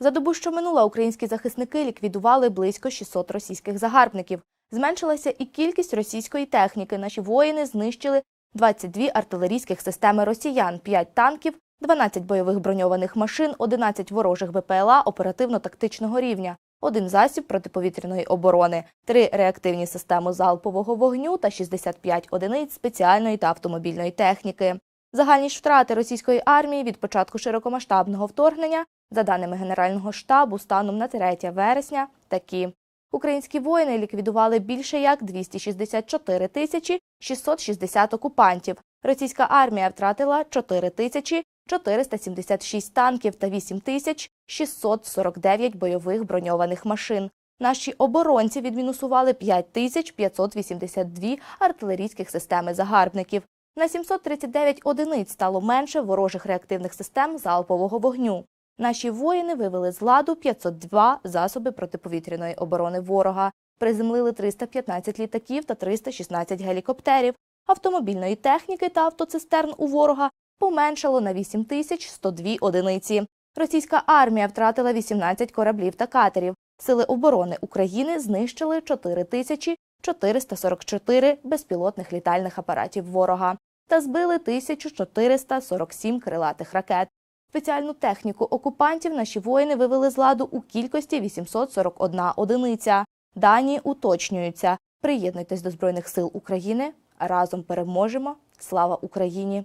За добу, що минула, українські захисники ліквідували близько 600 російських загарбників. Зменшилася і кількість російської техніки. Наші воїни знищили 22 артилерійських системи росіян, 5 танків, 12 бойових броньованих машин, 11 ворожих БПЛА оперативно-тактичного рівня, один засіб протиповітряної оборони, три реактивні системи залпового вогню та 65 одиниць спеціальної та автомобільної техніки. Загальні втрати російської армії від початку широкомасштабного вторгнення, за даними Генерального штабу, станом на 3 вересня такі. Українські воїни ліквідували більше як 264 тисячі 660 окупантів. Російська армія втратила 4 тисячі 476 танків та 8 тисяч 649 бойових броньованих машин. Наші оборонці відмінусували 5 тисяч 582 артилерійських системи загарбників. На 739 одиниць стало менше ворожих реактивних систем залпового вогню. Наші воїни вивели з ладу 502 засоби протиповітряної оборони ворога, приземлили 315 літаків та 316 гелікоптерів, автомобільної техніки та автоцистерн у ворога поменшало на 8102 одиниці. Російська армія втратила 18 кораблів та катерів. Сили оборони України знищили 4444 безпілотних літальних апаратів ворога та збили 1447 крилатих ракет. Спеціальну техніку окупантів наші воїни вивели з ладу у кількості 841 одиниця. Дані уточнюються. Приєднуйтесь до Збройних сил України. Разом переможемо. Слава Україні!